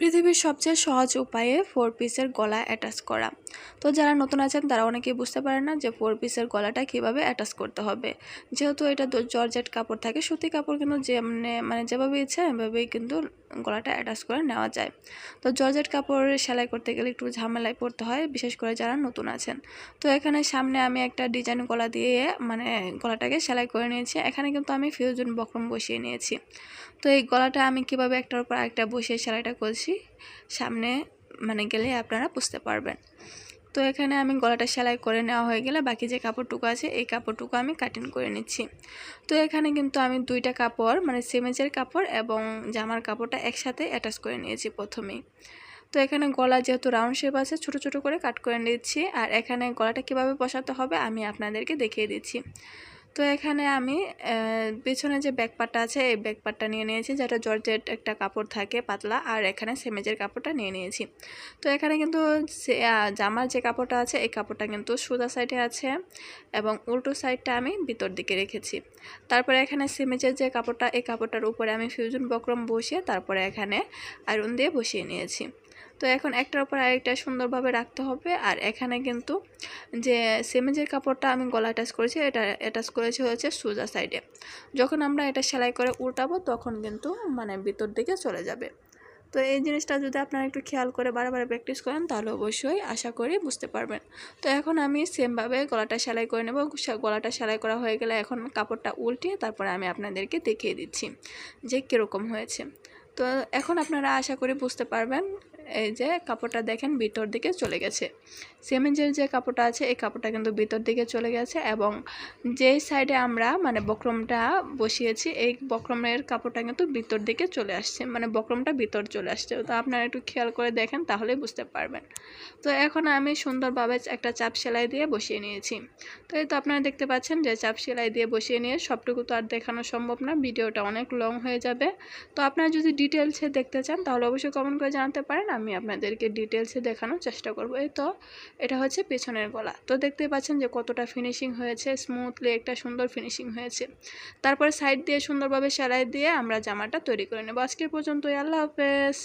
পৃথিবীর সবচেয়ে সহজ উপায়ে ফোর পিসের গলা অ্যাটাচ করা। তো যারা নতুন আছেন, তারা অনেকেই বুঝতে পারে না যে ফোর পিসের গলাটা কীভাবে অ্যাটাচ করতে হবে। যেহেতু এটা জর্জেট কাপড় থাকে, সুতি কাপড় কিন্তু যেমনি মানে যেভাবে ইচ্ছে, এভাবেই কিন্তু গলাটা অ্যাটাচ করে নেওয়া যায়। তো জর্জেট কাপড় সেলাই করতে গেলে একটু ঝামেলায় পড়তে হয়, বিশেষ করে যারা নতুন আছেন। তো এখানে সামনে আমি একটা ডিজাইন গলা দিয়ে মানে গলাটাকে সেলাই করে নিয়েছি। এখানে কিন্তু আমি ফিউজন বক্রম বসিয়ে নিয়েছি। তো এই গলাটা আমি কীভাবে একটার উপর একটা বসিয়ে সেলাইটা করছি সামনে মানে গেলে আপনারা বুঝতে পারবেন। তো এখানে আমি গলাটা সেলাই করে নেওয়া হয়ে গেলে বাকি যে কাপড়টুকু আছে, এই কাপড়টুকু আমি কাটিং করে নিচ্ছি। তো এখানে কিন্তু আমি দুইটা কাপড় মানে সেমেজের কাপড় এবং জামার কাপড়টা একসাথে অ্যাটাচ করে নিয়েছি প্রথমেই। তো এখানে গলা যেহেতু রাউন্ড শেপ আছে, ছোট ছোট করে কাট করে নিচ্ছি। আর এখানে গলাটা কীভাবে বসাতে হবে আমি আপনাদেরকে দেখিয়ে দিচ্ছি। তো এখানে আমি পেছনে যে ব্যাকপারটা আছে, এই ব্যাকপারটা নিয়ে নিয়েছি, যেটা জর্জেট একটা কাপড় থাকে পাতলা, আর এখানে সেমেজের কাপড়টা নিয়ে নিয়েছি। তো এখানে কিন্তু জামার যে কাপড়টা আছে, এই কাপড়টা কিন্তু সুদা সাইডে আছে এবং উল্টো সাইডটা আমি ভিতর দিকে রেখেছি। তারপরে এখানে সেমেজের যে কাপড়টা, এই কাপড়টার উপরে আমি ফিউজন বক্রম বসিয়ে তারপরে এখানে আয়রন দিয়ে বসিয়ে নিয়েছি। তো এখন একটার উপর আরেকটা সুন্দরভাবে রাখতে হবে। আর এখানে কিন্তু যে সেমেজের কাপড়টা আমি গলা অ্যাটাচ করেছি, এটা অ্যাটাচ করেছি হচ্ছে সোজা সাইডে যখন আমরা এটা সেলাই করে উল্টাবো, তখন কিন্তু মানে ভিতর দিকে চলে যাবে। তো এই জিনিসটা যদি আপনারা একটু খেয়াল করে বারবার প্র্যাকটিস করেন, তাহলে অবশ্যই আশা করি বুঝতে পারবেন। তো এখন আমি সেমভাবে গলাটা সেলাই করে নেব। গলাটা সেলাই করা হয়ে গেলে এখন কাপড়টা উল্টিয়ে তারপরে আমি আপনাদেরকে দেখিয়ে দিচ্ছি যে কীরকম হয়েছে। তো এখন আপনারা আশা করি বুঝতে পারবেন এই যে কাপড়টা দেখেন ভিতর দিকে চলে গেছে। সেমেজের যে কাপড়টা আছে, এই কাপড়টা কিন্তু ভিতর দিকে চলে গেছে এবং যেই সাইডে আমরা মানে বক্রমটা বসিয়েছি, এই বক্রমের কাপড়টা কিন্তু ভিতর দিকে চলে আসছে মানে বক্রমটা ভিতর চলে আসছে। তো আপনারা একটু খেয়াল করে দেখেন, তাহলেই বুঝতে পারবেন। তো এখন আমি সুন্দরভাবে একটা চাপ সেলাই দিয়ে বসিয়ে নিয়েছি। তো এই তো আপনারা দেখতে পাচ্ছেন যে চাপ সেলাই দিয়ে বসিয়ে নিয়ে সবটুকু তো আর দেখানো সম্ভব না, ভিডিওটা অনেক লং হয়ে যাবে। তো আপনারা যদি ডিটেলসে দেখতে চান, তাহলে অবশ্যই কমেন্ট করে জানাতে পারেন। আমি আপনাদেরকে ডিটেলসে দেখানোর চেষ্টা করব। এই তো, এটা হচ্ছে পেছনের গলা। তো দেখতে পাচ্ছেন যে কতটা ফিনিশিং হয়েছে স্মুথলি একটা সুন্দর ফিনিশিং হয়েছে। তারপরে সাইড দিয়ে সুন্দরভাবে সেলাই দিয়ে আমরা জামাটা তৈরি করে নেব। আজকে পর্যন্ত আল্লাহ হাফেজ।